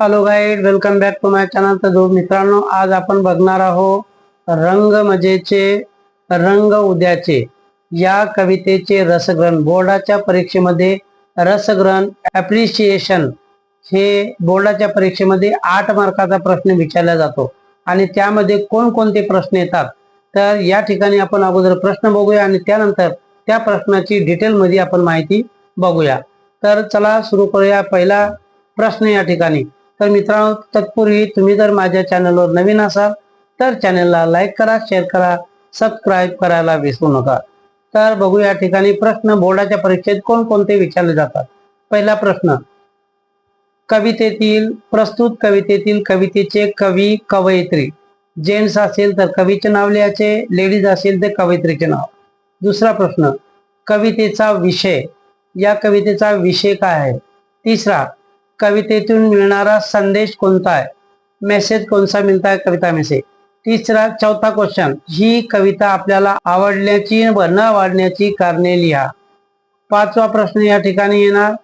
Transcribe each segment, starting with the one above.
Hello guys welcome back to my channel तर जो मित्रांनो आज आपण बघणार आहोत रंग मजेचे रंग उद्याचे. या कवितेचे रसग्रहण बोर्डाच्या परीक्षेमध्ये रसग्रहण ॲप्रिशिएशन हे बोर्डाच्या परीक्षेमध्ये आठ मार्काचा प्रश्न विचारला जातो. आणि त्यामध्ये कोणकोणते प्रश्न येतात? तर या ठिकाणी आपण अगोदर प्रश्न बघूया आणि त्यानंतर त्या प्रश्नाची डिटेलमध्ये आपण माहिती बघूया. तर चला सुरू करूया पहिला प्रश्न या ठिकाणी. तर मित्रांनो तत्पूर्वी तुम्ही जर माझ्या चॅनलवर नवीन असाल तर चॅनलला लाईक करा शेअर करा सबस्क्राईब करायला विसरू नका. तर बघू या ठिकाणी प्रश्न बोर्डाच्या परीक्षेत कोणकोणते विचारले जातात? पहिला प्रश्न कवितेतील प्रस्तुत कवितेतील कवितेचे कवी कवयित्री. जेंट्स असेल तर कवीचे नाव लिहायचे लेडीज असेल तर कवयित्रीचे नाव. दुसरा प्रश्न कवितेचा विषय या कवितेचा विषय काय आहे? तिसरा कवितेतून मिळणारा संदेश कोणता आहे? मेसेज कोणता मिळता है कविता में से तिसरा चौथा क्वेश्चन ही कविता आपल्याला आवडण्याची व न आवडण्याची कारणे लिहा. पाचवा प्रश्न या ठिकाणी येणार.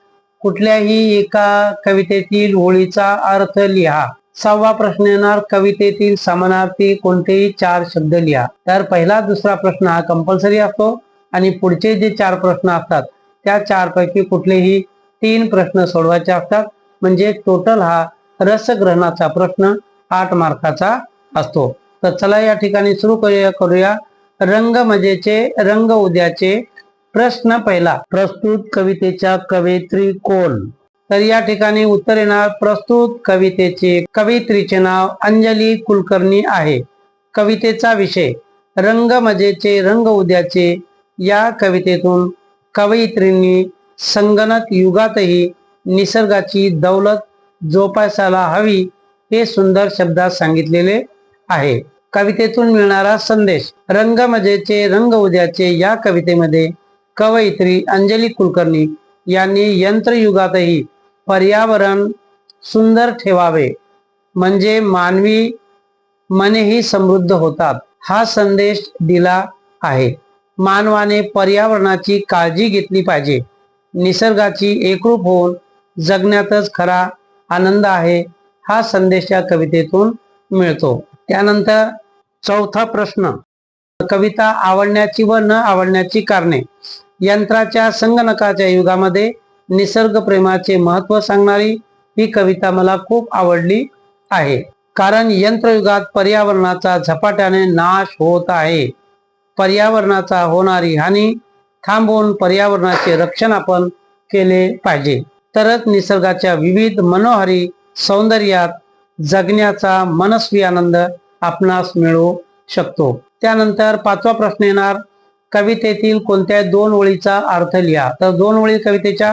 कुठल्याही एका कवितेतील ओळीचा अर्थ लिहा. सहावा प्रश्न येणार. कवितेतील समानार्थी कोणतेही चार शब्द लिहा. तर पहिला दुसरा प्रश्न हा कंपल्सरी असतो आणि पुढचे जे चार प्रश्न असतात त्या चारपैकी कुठलेही तीन प्रश्न सोडवायचे असतात. म्हणजे टोटल हा रसग्रहणाचा प्रश्न आठ मार्काचा असतो. तर चला या ठिकाणी सुरू करूया करूया. रंग मजेचे रंग उद्याचे प्रश्न पहिला. प्रस्तुत कवितेच्या कवयित्री कोण? तर या ठिकाणी उत्तर येणार प्रस्तुत कवितेचे कवयित्रीचे नाव अंजली कुलकर्णी आहे. कवितेचा विषय रंग मजेचे रंग उद्याचे या कवितेतून कवयित्रींनी संगणक युगातही निसर्गाची दौलत जोपासायला हवी हे सुंदर शब्दात सांगितलेले आहे. कवितेतून मिळणारा संदेश रंग मजेचे रंग उद्याचे या कवितेमध्ये कवयित्री अंजली कुलकर्णी यांनी यंत्रयुगातही पर्यावरण सुंदर ठेवावे म्हणजे मानवी मनेही समृद्ध होतात हा संदेश दिला आहे. मानवाने पर्यावरणाची काळजी घेतली पाहिजे. निसर्गाची एकरूप होऊन जगण्यातच खरा आनंद आहे हा संदेश या कवितेतून मिळतो. त्यानंतर चौथा प्रश्न कविता आवडण्याची व न आवडण्याची कारणे. यंत्राच्या संगणकाच्या युगामध्ये निसर्ग प्रेमाचे महत्त्व सांगणारी ही कविता मला खूप आवडली आहे. कारण यंत्रयुगात पर्यावरणाचा झपाट्याने नाश होत आहे. पर्यावरणाचा होणारी हानी थांबवून पर्यावरणाचे रक्षण आपण केले पाहिजे. तरच निसर्गाच्या विविध मनोहरी सौंदर्यात जगण्याचा मनस्वी आनंद आपणास मिळू शकतो. त्यानंतर पाचवा प्रश्न येणार. कवितेतील कोणत्या दोन ओळीचा अर्थ लिहा. तर दोन ओळी कवितेच्या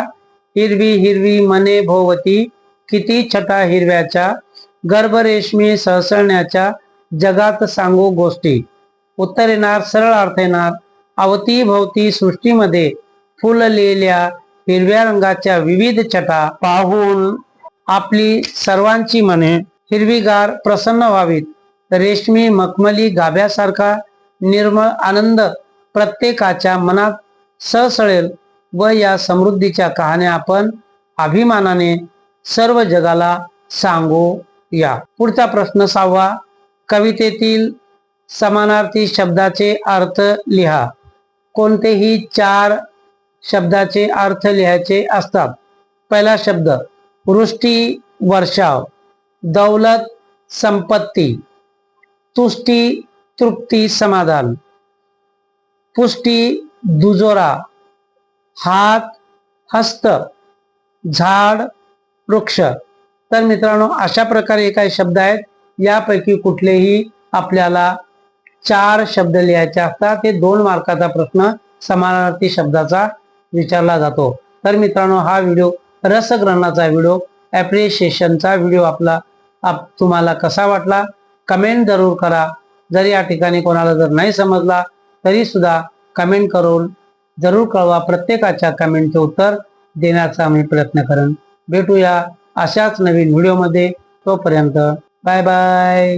हिरवी हिरवी मने भोवती किती छटा हिरव्याच्या गर्भरेशमी सहसळण्याच्या जगात सांगू गोष्टी. उत्तर येणार सरळ अर्थ येणार. अवतीभोवती सृष्टीमध्ये फुललेल्या हिरव्या रंगाच्या विविध छटा पाहून आपली सर्वांची मने हिरवीगार प्रसन्न व्हावीत. रेशमी मखमली गाभ्यासारखा निर्मळ आनंद प्रत्येकाच्या मनात सळसळेल व या समृद्धीच्या कहाण्या आपण अभिमानाने सर्व जगाला सांगू या पुढचा प्रश्न सहावा कवितेतील समानार्थी शब्दाचे अर्थ लिहा. कोणतेही चार शब्दाचे अर्थ लिहायचे असतात. पहिला शब्द वृष्टी वर्षाव दौलत संपत्ती तुष्टी तृप्ती समाधान पुष्टी दुजोरा हात हस्त झाड वृक्ष. तर मित्रांनो अशा प्रकारे काही शब्द आहेत. यापैकी कुठलेही आपल्याला चार शब्द लिहायचे असतात. हे दोन मार्काचा प्रश्न समानार्थी शब्दाचा विचारला जातो. तर मित्रांनो हा व्हिडिओ रसग्रहणाचा व्हिडिओ ॲप्रिशिएशनचा व्हिडिओ आपला आप तुम्हाला कसा वाटला? कमेंट जरूर करा. जर या ठिकाणी कोणाला जर नाही समजला तरी सुद्धा कमेंट करून जरूर कळवा. प्रत्येकाच्या कमेंटचे उत्तर देण्याचा मी प्रयत्न करेन. भेटूया अशाच नवीन व्हिडिओमध्ये. तोपर्यंत बाय बाय